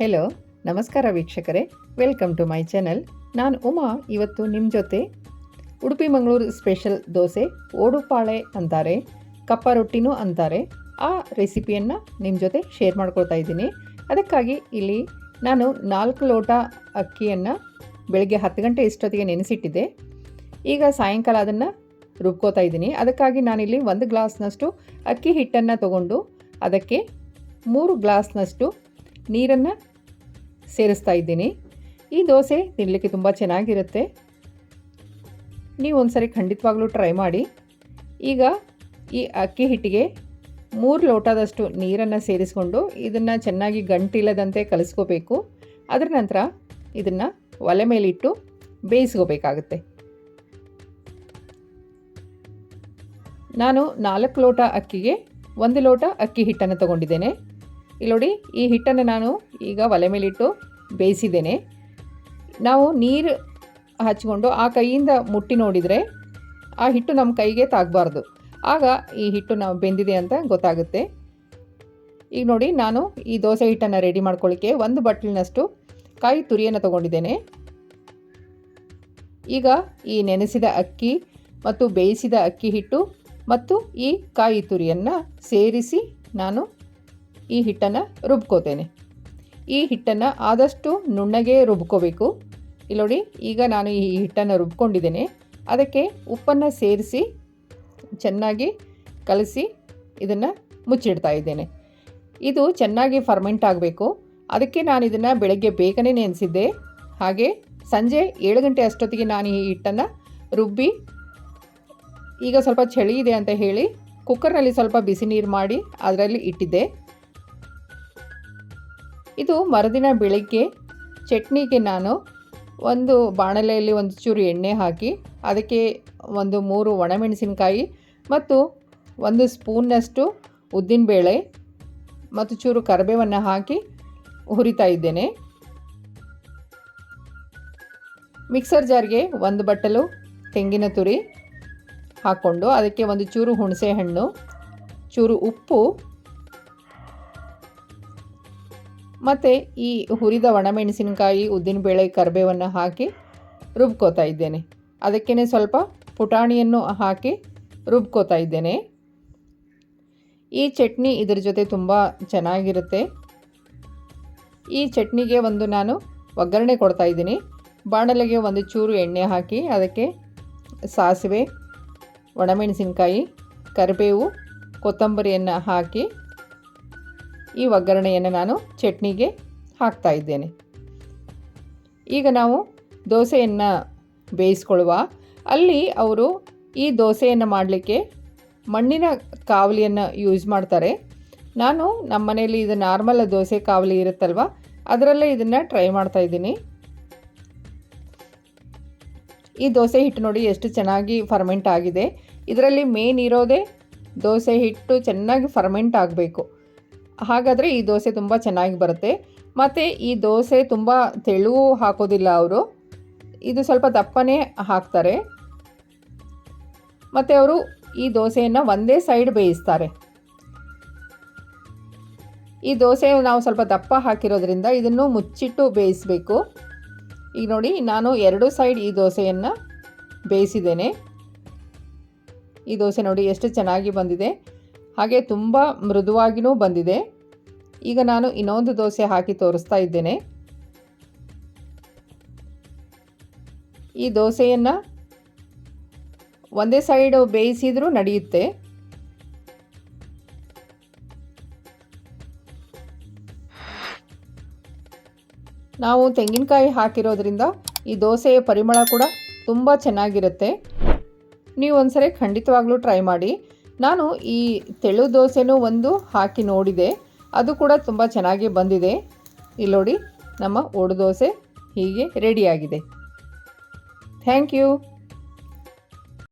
Hello ನಮಸ್ಕಾರ ವೀಕ್ಷಕರೇ. Welcome to my channel ನಾನು ಉಮಾ, ಇವತ್ತು ನಿಮ್ಮ ಜೊತೆ ಉಡುಪಿ ಮಂಗಳೂರು ಸ್ಪೆಷಲ್ ದೋಸೆ ಓಡುಪಾಳೆ ಅಂತಾರೆ, ಕಪ್ಪ ರೊಟ್ಟಿನೂ ಅಂತಾರೆ. ಆ ರೆಸಿಪಿಯನ್ನು ನಿಮ್ಮ ಜೊತೆ ಶೇರ್ ಮಾಡ್ಕೊಳ್ತಾ ಇದ್ದೀನಿ. ಅದಕ್ಕಾಗಿ ಇಲ್ಲಿ ನಾನು ನಾಲ್ಕು ಲೋಟ ಅಕ್ಕಿಯನ್ನು ಬೆಳಗ್ಗೆ ಹತ್ತು ಗಂಟೆ ಇಷ್ಟೊತ್ತಿಗೆ ನೆನೆಸಿಟ್ಟಿದ್ದೆ. ಈಗ ಸಾಯಂಕಾಲ ಅದನ್ನು ರುಬ್ಕೋತಾ ಇದ್ದೀನಿ. ಅದಕ್ಕಾಗಿ ನಾನಿಲ್ಲಿ ಒಂದು ಗ್ಲಾಸ್ನಷ್ಟು ಅಕ್ಕಿ ಹಿಟ್ಟನ್ನು ತಗೊಂಡು ಅದಕ್ಕೆ ಮೂರು ಗ್ಲಾಸ್ನಷ್ಟು ನೀರನ್ನು ಸೇರಿಸ್ತಾ ಇದ್ದೀನಿ. ಈ ದೋಸೆ ತಿನ್ನಲಿಕ್ಕೆ ತುಂಬ ಚೆನ್ನಾಗಿರುತ್ತೆ. ನೀವು ಒಂದ್ಸರಿ ಖಂಡಿತವಾಗ್ಲೂ ಟ್ರೈ ಮಾಡಿ. ಈಗ ಈ ಅಕ್ಕಿ ಹಿಟ್ಟಿಗೆ ಮೂರು ಲೋಟದಷ್ಟು ನೀರನ್ನು ಸೇರಿಸ್ಕೊಂಡು ಇದನ್ನು ಚೆನ್ನಾಗಿ ಗಂಟಿಲ್ಲದಂತೆ ಕಲಿಸ್ಕೋಬೇಕು. ಅದರ ನಂತರ ಇದನ್ನು ಒಲೆ ಮೇಲಿಟ್ಟು ಬೇಯಿಸ್ಕೋಬೇಕಾಗುತ್ತೆ. ನಾನು ನಾಲ್ಕು ಲೋಟ ಅಕ್ಕಿಗೆ ಒಂದು ಲೋಟ ಅಕ್ಕಿ ಹಿಟ್ಟನ್ನು ತಗೊಂಡಿದ್ದೇನೆ. ಇಲ್ಲಿ ನೋಡಿ, ಈ ಹಿಟ್ಟನ್ನು ನಾನು ಈಗ ಒಲೆ ಮೇಲಿಟ್ಟು ಬೇಯಿಸಿದ್ದೇನೆ. ನಾವು ನೀರು ಹಚ್ಕೊಂಡು ಆ ಕೈಯಿಂದ ಮುಟ್ಟಿ ನೋಡಿದರೆ ಆ ಹಿಟ್ಟು ನಮ್ಮ ಕೈಗೆ ತಾಗಬಾರ್ದು. ಆಗ ಈ ಹಿಟ್ಟು ನಾವು ಬೆಂದಿದೆ ಅಂತ ಗೊತ್ತಾಗುತ್ತೆ. ಈಗ ನೋಡಿ, ನಾನು ಈ ದೋಸೆ ಹಿಟ್ಟನ್ನು ರೆಡಿ ಮಾಡ್ಕೊಳ್ಳಿಕ್ಕೆ ಒಂದು ಬಟ್ಲಿನಷ್ಟು ಕಾಯಿ ತುರಿಯನ್ನು ತಗೊಂಡಿದ್ದೇನೆ. ಈಗ ಈ ನೆನೆಸಿದ ಅಕ್ಕಿ ಮತ್ತು ಬೇಯಿಸಿದ ಅಕ್ಕಿ ಹಿಟ್ಟು ಮತ್ತು ಈ ಕಾಯಿ ತುರಿಯನ್ನು ಸೇರಿಸಿ ನಾನು ಈ ಹಿಟ್ಟನ್ನು ರುಬ್ಕೋತೇನೆ. ಈ ಹಿಟ್ಟನ್ನು ಆದಷ್ಟು ನುಣ್ಣಗೆ ರುಬ್ಕೋಬೇಕು. ಇಲ್ಲಿ ನೋಡಿ, ಈಗ ನಾನು ಈ ಹಿಟ್ಟನ್ನು ರುಬ್ಕೊಂಡಿದ್ದೇನೆ. ಅದಕ್ಕೆ ಉಪ್ಪನ್ನು ಸೇರಿಸಿ, ಚೆನ್ನಾಗಿ ಕಲಸಿ ಇದನ್ನು ಮುಚ್ಚಿಡ್ತಾ ಇದ್ದೇನೆ. ಇದು ಚೆನ್ನಾಗಿ ಫರ್ಮೆಂಟ್ ಆಗಬೇಕು. ಅದಕ್ಕೆ ನಾನು ಇದನ್ನು ಬೆಳಗ್ಗೆ ಬೇಗನೆ ನೆನೆಸಿದ್ದೆ. ಹಾಗೆ ಸಂಜೆ ಏಳು ಗಂಟೆ ಅಷ್ಟೊತ್ತಿಗೆ ನಾನು ಈ ಹಿಟ್ಟನ್ನು ರುಬ್ಬಿ, ಈಗ ಸ್ವಲ್ಪ ಚಳಿ ಇದೆ ಅಂತ ಹೇಳಿ ಕುಕ್ಕರ್ನಲ್ಲಿ ಸ್ವಲ್ಪ ಬಿಸಿ ನೀರು ಮಾಡಿ ಅದರಲ್ಲಿ ಇಟ್ಟಿದ್ದೆ. ಇದು ಮರುದಿನ ಬೆಳಗ್ಗೆ ಚಟ್ನಿಗೆ ನಾನು ಒಂದು ಬಾಣಲೆಯಲ್ಲಿ ಒಂದು ಚೂರು ಎಣ್ಣೆ ಹಾಕಿ, ಅದಕ್ಕೆ ಒಂದು ಮೂರು ಒಣಮೆಣಸಿನಕಾಯಿ ಮತ್ತು ಒಂದು ಸ್ಪೂನ್ನಷ್ಟು ಉದ್ದಿನಬೇಳೆ ಮತ್ತು ಚೂರು ಕರಿಬೇವನ್ನು ಹಾಕಿ ಹುರಿತಾ ಇದ್ದೇನೆ. ಮಿಕ್ಸರ್ ಜಾರ್ಗೆ ಒಂದು ಬಟ್ಟಲು ತೆಂಗಿನ ತುರಿ ಹಾಕ್ಕೊಂಡು, ಅದಕ್ಕೆ ಒಂದು ಚೂರು ಹುಣಸೆ ಹಣ್ಣು ಚೂರು ಉಪ್ಪು ಮತ್ತು ಈ ಹುರಿದ ಒಣಮೆಣಸಿನಕಾಯಿ ಉದ್ದಿನಬೇಳೆ ಕರಿಬೇವನ್ನು ಹಾಕಿ ರುಬ್ಕೋತಾ ಇದ್ದೇನೆ. ಅದಕ್ಕೇ ಸ್ವಲ್ಪ ಪುಟಾಣಿಯನ್ನು ಹಾಕಿ ರುಬ್ಕೋತಾ ಇದ್ದೇನೆ. ಈ ಚಟ್ನಿ ಇದರ ಜೊತೆ ತುಂಬ ಚೆನ್ನಾಗಿರುತ್ತೆ. ಈ ಚಟ್ನಿಗೆ ಒಂದು ನಾನು ಒಗ್ಗರಣೆ ಕೊಡ್ತಾ ಇದ್ದೀನಿ. ಬಾಣಲೆಗೆ ಒಂದು ಚೂರು ಎಣ್ಣೆ ಹಾಕಿ ಅದಕ್ಕೆ ಸಾಸಿವೆ, ಒಣಮೆಣಸಿನಕಾಯಿ, ಕರಿಬೇವು, ಕೊತ್ತಂಬರಿಯನ್ನು ಹಾಕಿ ಈ ಒಗ್ಗರಣೆಯನ್ನು ನಾನು ಚಟ್ನಿಗೆ ಹಾಕ್ತಾ ಇದ್ದೇನೆ. ಈಗ ನಾವು ದೋಸೆಯನ್ನು ಬೇಯಿಸ್ಕೊಳ್ಳುವ. ಅಲ್ಲಿ ಅವರು ಈ ದೋಸೆಯನ್ನು ಮಾಡಲಿಕ್ಕೆ ಮಣ್ಣಿನ ಕಾವಲಿಯನ್ನು ಯೂಸ್ ಮಾಡ್ತಾರೆ. ನಾನು ನಮ್ಮ ಮನೆಯಲ್ಲಿ ಇದು ನಾರ್ಮಲ್ ದೋಸೆ ಕಾವಲಿ ಇರುತ್ತಲ್ವ, ಅದರಲ್ಲೇ ಇದನ್ನು ಟ್ರೈ ಮಾಡ್ತಾ ಇದ್ದೀನಿ. ಈ ದೋಸೆ ಹಿಟ್ಟು ನೋಡಿ ಎಷ್ಟು ಚೆನ್ನಾಗಿ ಫರ್ಮೆಂಟ್ ಆಗಿದೆ. ಇದರಲ್ಲಿ ಮೇನ್ ಇರೋದೇ ದೋಸೆ ಹಿಟ್ಟು ಚೆನ್ನಾಗಿ ಫರ್ಮೆಂಟ್ ಆಗಬೇಕು. ಹಾಗಾದರೆ ಈ ದೋಸೆ ತುಂಬ ಚೆನ್ನಾಗಿ ಬರುತ್ತೆ. ಮತ್ತು ಈ ದೋಸೆ ತುಂಬ ತೆಳು ಹಾಕೋದಿಲ್ಲ ಅವರು. ಇದು ಸ್ವಲ್ಪ ದಪ್ಪನೇ ಹಾಕ್ತಾರೆ. ಮತ್ತು ಅವರು ಈ ದೋಸೆಯನ್ನು ಒಂದೇ ಸೈಡ್ ಬೇಯಿಸ್ತಾರೆ. ಈ ದೋಸೆ ನಾವು ಸ್ವಲ್ಪ ದಪ್ಪ ಹಾಕಿರೋದ್ರಿಂದ ಇದನ್ನು ಮುಚ್ಚಿಟ್ಟು ಬೇಯಿಸಬೇಕು. ಈಗ ನೋಡಿ, ನಾನು ಎರಡು ಸೈಡ್ ಈ ದೋಸೆಯನ್ನು ಬೇಯಿಸಿದ್ದೇನೆ. ಈ ದೋಸೆ ನೋಡಿ ಎಷ್ಟು ಚೆನ್ನಾಗಿ ಬಂದಿದೆ. ಹಾಗೆ ತುಂಬ ಮೃದುವಾಗಿಯೂ ಬಂದಿದೆ. ಈಗ ನಾನು ಇನ್ನೊಂದು ದೋಸೆ ಹಾಕಿ ತೋರಿಸ್ತಾ ಇದ್ದೇನೆ. ಈ ದೋಸೆಯನ್ನು ಒಂದೇ ಸೈಡು ಬೇಯಿಸಿದರೂ ನಡೆಯುತ್ತೆ. ನಾವು ತೆಂಗಿನಕಾಯಿ ಹಾಕಿರೋದ್ರಿಂದ ಈ ದೋಸೆಯ ಪರಿಮಳ ಕೂಡ ತುಂಬ ಚೆನ್ನಾಗಿರುತ್ತೆ. ನೀವು ಒಂದ್ಸರಿ ಖಂಡಿತವಾಗ್ಲೂ ಟ್ರೈ ಮಾಡಿ. ನಾನು ಈ ತೆಳು ದೋಸೆನೂ ಒಂದು ಹಾಕಿ ನೋಡಿದೆ. ಅದು ಕೂಡ ತುಂಬ ಚೆನ್ನಾಗಿ ಬಂದಿದೆ. ಇಲ್ಲಿ ನೋಡಿ, ನಮ್ಮ ದೋಸೆ ಹೀಗೆ ರೆಡಿಯಾಗಿದೆ. Thank you.